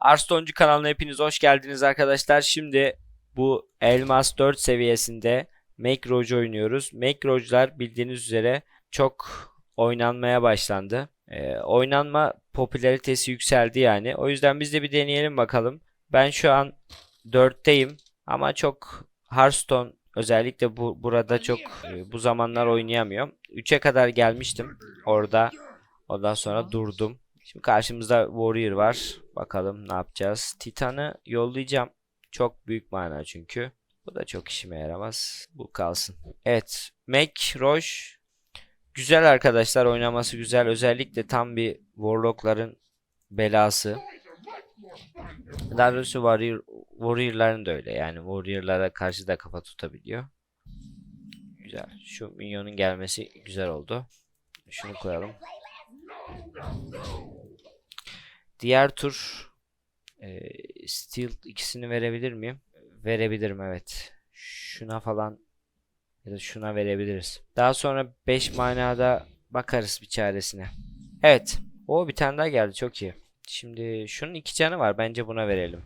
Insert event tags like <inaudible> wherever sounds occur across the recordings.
Arstoncu kanalına hepiniz hoş geldiniz arkadaşlar. Şimdi bu Elmas 4 seviyesinde Roach oynuyoruz. Make Roach'lar bildiğiniz üzere çok oynanmaya başlandı. Ee, oynanma popülaritesi yükseldi yani. O yüzden biz de bir deneyelim bakalım. Ben şu an 4'teyim ama çok Hearthstone özellikle bu burada çok e, bu zamanlar oynayamıyorum. 3'e kadar gelmiştim orada. Ondan sonra durdum. Şimdi karşımızda Warrior var. Bakalım ne yapacağız. Titan'ı yollayacağım. Çok büyük mana çünkü. Bu da çok işime yaramaz. Bu kalsın. Evet. Mac, Roche. Güzel arkadaşlar. Oynaması güzel. Özellikle tam bir Warlock'ların belası. Daha doğrusu Warrior, Warrior'ların da öyle. Yani Warrior'lara karşı da kafa tutabiliyor. Güzel. Şu minyonun gelmesi güzel oldu. Şunu koyalım. Diğer tur e, Steel ikisini verebilir miyim? Verebilirim evet. Şuna falan ya da şuna verebiliriz. Daha sonra 5 manada bakarız bir çaresine. Evet. O bir tane daha geldi çok iyi. Şimdi şunun iki canı var. Bence buna verelim.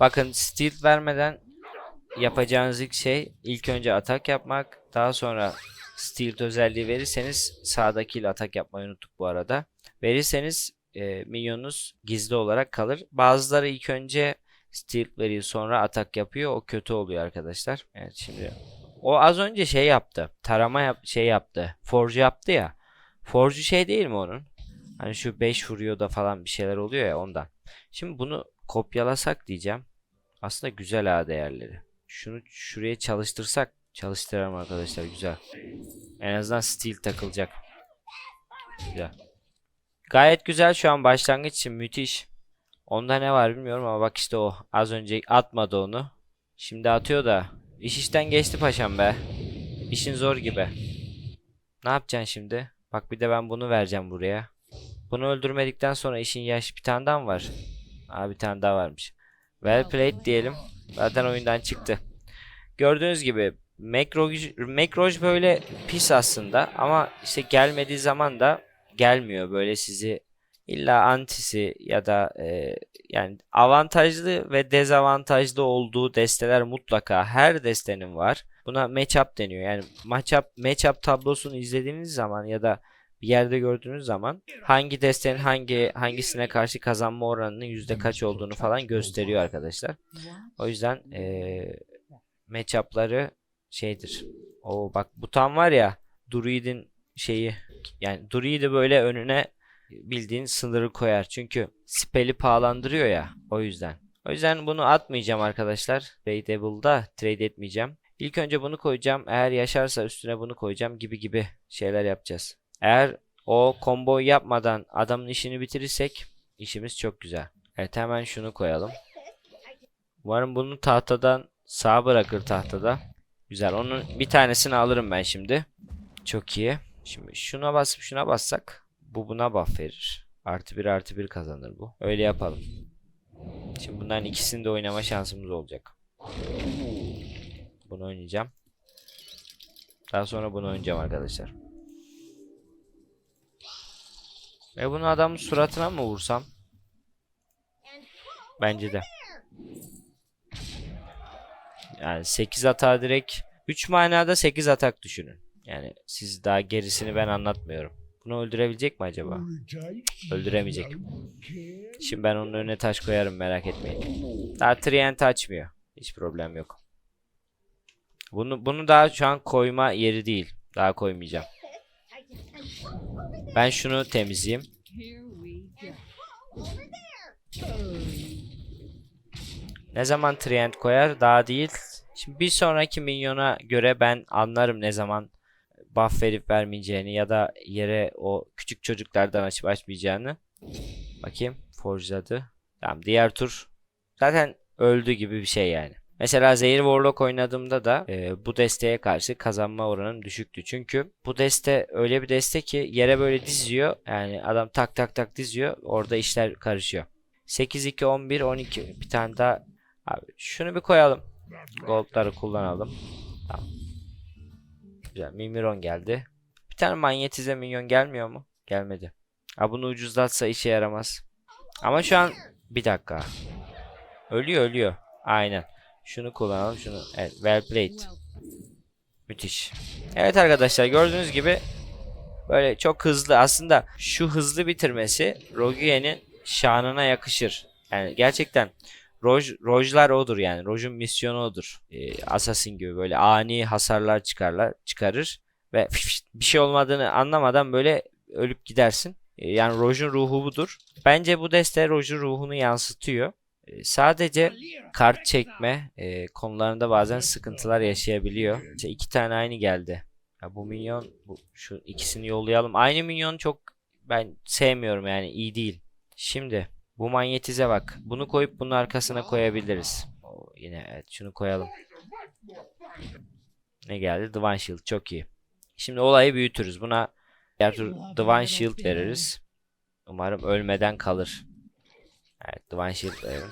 Bakın Steel vermeden yapacağınız ilk şey ilk önce atak yapmak. Daha sonra Steel özelliği verirseniz sağdakiyle atak yapmayı unuttuk bu arada. Verirseniz e, minyonunuz gizli olarak kalır. Bazıları ilk önce Steel veriyor sonra atak yapıyor. O kötü oluyor arkadaşlar. Evet şimdi o az önce şey yaptı. Tarama yap şey yaptı. Forge yaptı ya. Forge şey değil mi onun? Hani şu 5 vuruyor da falan bir şeyler oluyor ya ondan. Şimdi bunu kopyalasak diyeceğim. Aslında güzel ha değerleri. Şunu şuraya çalıştırsak çalıştıralım arkadaşlar güzel. En azından steel takılacak. Güzel. Gayet güzel şu an başlangıç için müthiş. Onda ne var bilmiyorum ama bak işte o. Az önce atmadı onu. Şimdi atıyor da. İş işten geçti paşam be. İşin zor gibi. Ne yapacaksın şimdi? Bak bir de ben bunu vereceğim buraya. Bunu öldürmedikten sonra işin yaş bir tane daha mı var? Aa bir tane daha varmış. Well played diyelim. Zaten oyundan çıktı. Gördüğünüz gibi Macroj, Macroj böyle pis aslında ama işte gelmediği zaman da gelmiyor böyle sizi illa antisi ya da e, yani avantajlı ve dezavantajlı olduğu desteler mutlaka her destenin var. Buna matchup deniyor. Yani matchup matchup tablosunu izlediğiniz zaman ya da bir yerde gördüğünüz zaman hangi destenin hangi hangisine karşı kazanma oranının yüzde kaç olduğunu falan gösteriyor arkadaşlar. O yüzden eee matchup'ları şeydir. O bak butan var ya Druid'in şeyi yani Druid'i böyle önüne bildiğin sınırı koyar. Çünkü spell'i pahalandırıyor ya o yüzden. O yüzden bunu atmayacağım arkadaşlar. Tradeable'da trade etmeyeceğim. İlk önce bunu koyacağım. Eğer yaşarsa üstüne bunu koyacağım gibi gibi şeyler yapacağız. Eğer o komboyu yapmadan adamın işini bitirirsek işimiz çok güzel. Evet hemen şunu koyalım. Umarım bunu tahtadan sağ bırakır tahtada. Güzel. Onun bir tanesini alırım ben şimdi. Çok iyi. Şimdi şuna basıp şuna bassak bu buna buff verir. Artı bir artı bir kazanır bu. Öyle yapalım. Şimdi bunların ikisini de oynama şansımız olacak. Bunu oynayacağım. Daha sonra bunu oynayacağım arkadaşlar. Ve bunu adamın suratına mı vursam? Bence de. Yani 8 atak direkt 3 manada 8 atak düşünün. Yani siz daha gerisini ben anlatmıyorum. Bunu öldürebilecek mi acaba? Öldüremeyecek. Şimdi ben onun önüne taş koyarım merak etmeyin. Daha Trient açmıyor. Hiç problem yok. Bunu bunu daha şu an koyma yeri değil. Daha koymayacağım. Ben şunu temizleyeyim. Ne zaman Trient koyar? Daha değil. Şimdi bir sonraki minyona göre ben anlarım ne zaman buff verip vermeyeceğini ya da yere o küçük çocuklardan açıp açmayacağını. Bakayım. Forjladı. Tamam diğer tur zaten öldü gibi bir şey yani. Mesela Zehir Warlock oynadığımda da e, bu desteğe karşı kazanma oranım düşüktü. Çünkü bu deste öyle bir deste ki yere böyle diziyor. Yani adam tak tak tak diziyor. Orada işler karışıyor. 8 2 11 12 bir tane daha abi şunu bir koyalım. Gold'ları kullanalım. Tamam. Güzel. Mimiron geldi. Bir tane manyetize minyon gelmiyor mu? Gelmedi. Ha bunu ucuzlatsa işe yaramaz. Ama şu an Bir dakika. Ölüyor ölüyor. Aynen. Şunu kullanalım şunu. Evet well played. Müthiş. Evet arkadaşlar gördüğünüz gibi böyle çok hızlı aslında şu hızlı bitirmesi Rogue'nin şanına yakışır. Yani gerçekten Roj, Rojlar odur yani. Roj'un misyonu odur. Ee, Assassin gibi böyle ani hasarlar çıkarlar, çıkarır ve <laughs> bir şey olmadığını anlamadan böyle ölüp gidersin. Ee, yani Roj'un ruhu budur. Bence bu deste Roj'un ruhunu yansıtıyor. Ee, sadece kart çekme e, konularında bazen sıkıntılar yaşayabiliyor. İşte iki tane aynı geldi. Ya bu minyon bu şu ikisini yollayalım. Aynı minyon çok ben sevmiyorum yani iyi değil. Şimdi bu manyetize bak. Bunu koyup bunun arkasına koyabiliriz. O, yine evet şunu koyalım. Ne geldi? Divine Shield çok iyi. Şimdi olayı büyütürüz. Buna diğer tur Divine Shield veririz. Umarım ölmeden kalır. Evet Divine Shield verelim.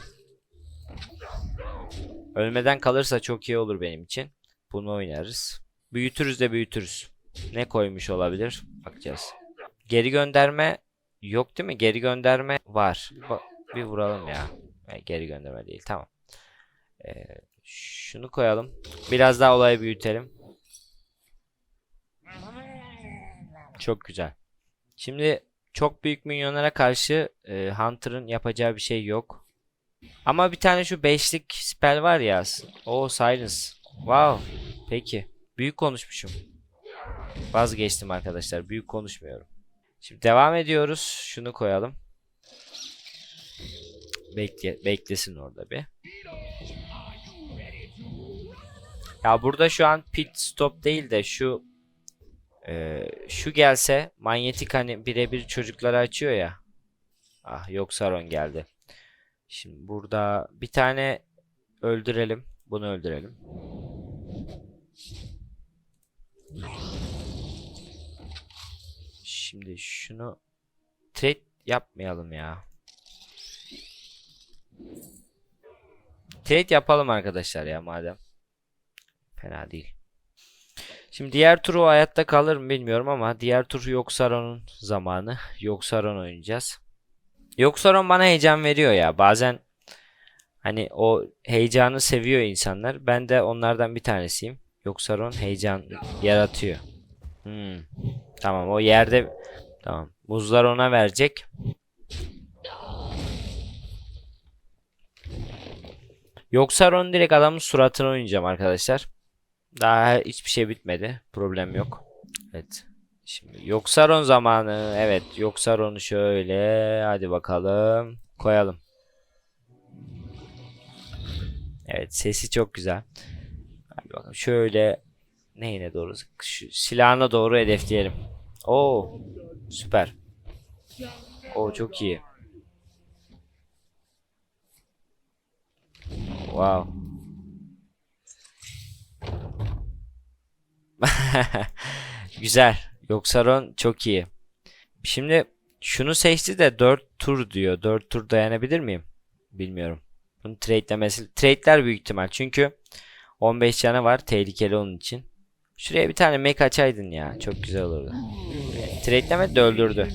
Ölmeden kalırsa çok iyi olur benim için. Bunu oynarız. Büyütürüz de büyütürüz. Ne koymuş olabilir? Bakacağız. Geri gönderme yok değil mi? Geri gönderme var. Ba- bir vuralım ya. E, geri gönderme değil. Tamam. Ee, şunu koyalım. Biraz daha olayı büyütelim. Çok güzel. Şimdi çok büyük minyonlara karşı e, Hunter'ın yapacağı bir şey yok. Ama bir tane şu beşlik spell var ya. O silence. Wow. Peki. Büyük konuşmuşum. Vazgeçtim arkadaşlar. Büyük konuşmuyorum. Şimdi devam ediyoruz. Şunu koyalım. Bekle, beklesin orada bir. Ya burada şu an pit stop değil de şu e, şu gelse manyetik hani birebir çocuklara açıyor ya. Ah yok Saron geldi. Şimdi burada bir tane öldürelim. Bunu öldürelim. Şimdi şunu trade yapmayalım ya. Trade yapalım arkadaşlar ya madem. Fena değil. Şimdi diğer turu hayatta kalır mı bilmiyorum ama diğer tur Yoksaron'un zamanı. Yoksaron oynayacağız. Yoksaron bana heyecan veriyor ya. Bazen hani o heyecanı seviyor insanlar. Ben de onlardan bir tanesiyim. Yoksaron heyecan yaratıyor. Hmm. Tamam o yerde tamam. Muzlar ona verecek. Yoksa Ron direkt adamın suratına oynayacağım arkadaşlar. Daha hiçbir şey bitmedi. Problem yok. Evet. Şimdi yoksa Ron zamanı. Evet yoksa Ron'u şöyle. Hadi bakalım. Koyalım. Evet sesi çok güzel. Hadi bakalım şöyle neyine doğru şu silahına doğru hedefleyelim. Oo süper. Oo çok iyi. Wow. <laughs> Güzel. Yoksa Ron çok iyi. Şimdi şunu seçti de 4 tur diyor. 4 tur dayanabilir miyim? Bilmiyorum. Bunu trade'lemesi. Trade'ler büyük ihtimal. Çünkü 15 canı var. Tehlikeli onun için. Şuraya bir tane mek açaydın ya. Çok güzel olurdu. Trade'leme de öldürdü.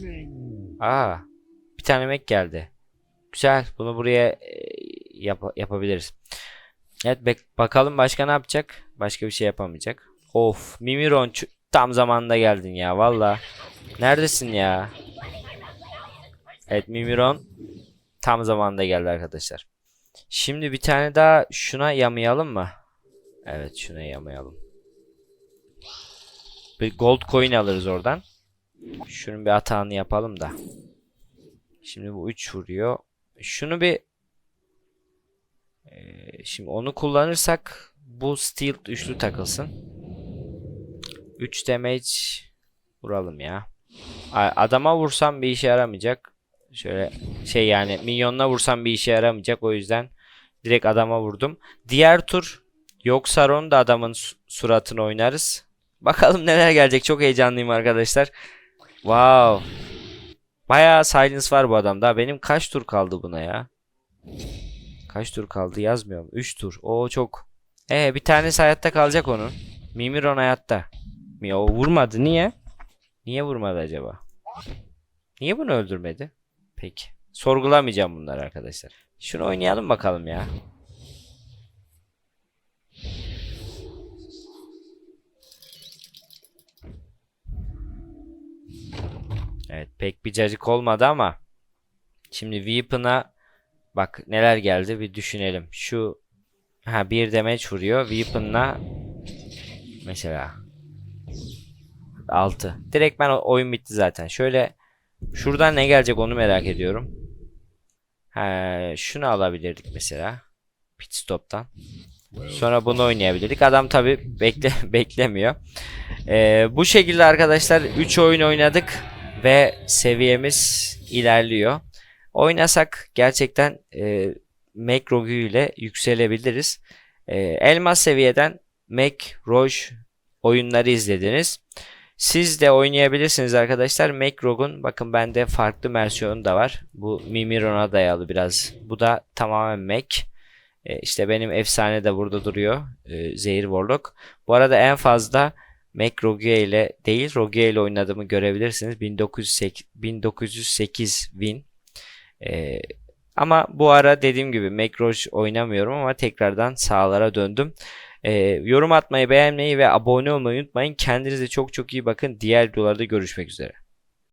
Aa. Bir tane mek geldi. Güzel. Bunu buraya e, yap yapabiliriz. Evet bakalım başka ne yapacak? Başka bir şey yapamayacak. Of Mimiron tam zamanında geldin ya valla. Neredesin ya? Evet Mimiron tam zamanında geldi arkadaşlar. Şimdi bir tane daha şuna yamayalım mı? Evet şuna yamayalım. Bir gold coin alırız oradan. Şunun bir atağını yapalım da. Şimdi bu 3 vuruyor. Şunu bir ee, şimdi onu kullanırsak bu steel üçlü takılsın. 3 damage vuralım ya. Adama vursam bir işe yaramayacak. Şöyle şey yani minyonuna vursam bir işe yaramayacak. O yüzden direkt adama vurdum. Diğer tur yok Saron da adamın su- suratını oynarız. Bakalım neler gelecek. Çok heyecanlıyım arkadaşlar. Wow. Bayağı silence var bu adamda. Benim kaç tur kaldı buna ya? Kaç tur kaldı yazmıyorum. 3 tur. O çok. E bir tanesi hayatta kalacak onun. Mimiron hayatta. O vurmadı niye? Niye vurmadı acaba? Niye bunu öldürmedi? Peki. Sorgulamayacağım bunları arkadaşlar. Şunu oynayalım bakalım ya. Evet pek bir cacık olmadı ama şimdi Weapon'a bak neler geldi bir düşünelim. Şu ha bir damage vuruyor. Weapon'la mesela 6. Direkt ben oyun bitti zaten. Şöyle şuradan ne gelecek onu merak ediyorum. Ha, şunu alabilirdik mesela. Pit stop'tan. Sonra bunu oynayabilirdik. Adam tabi bekle <laughs> beklemiyor. Ee, bu şekilde arkadaşlar 3 oyun oynadık ve seviyemiz ilerliyor. Oynasak gerçekten e, Mac Rogue ile yükselebiliriz. E, elmas seviyeden Mac Rogue oyunları izlediniz. Siz de oynayabilirsiniz arkadaşlar. Mac Rogue'un bakın bende farklı versiyonu da var. Bu Mimiron'a dayalı biraz. Bu da tamamen Mac. E, işte benim efsane de burada duruyor. E, Zehir Warlock. Bu arada en fazla Mac Rogue ile değil Rogue ile oynadığımı görebilirsiniz. 1908, 1908 win. E, ama bu ara dediğim gibi Mac Rogue oynamıyorum ama tekrardan sağlara döndüm. E, yorum atmayı, beğenmeyi ve abone olmayı unutmayın. Kendinize çok çok iyi bakın. Diğer videolarda görüşmek üzere.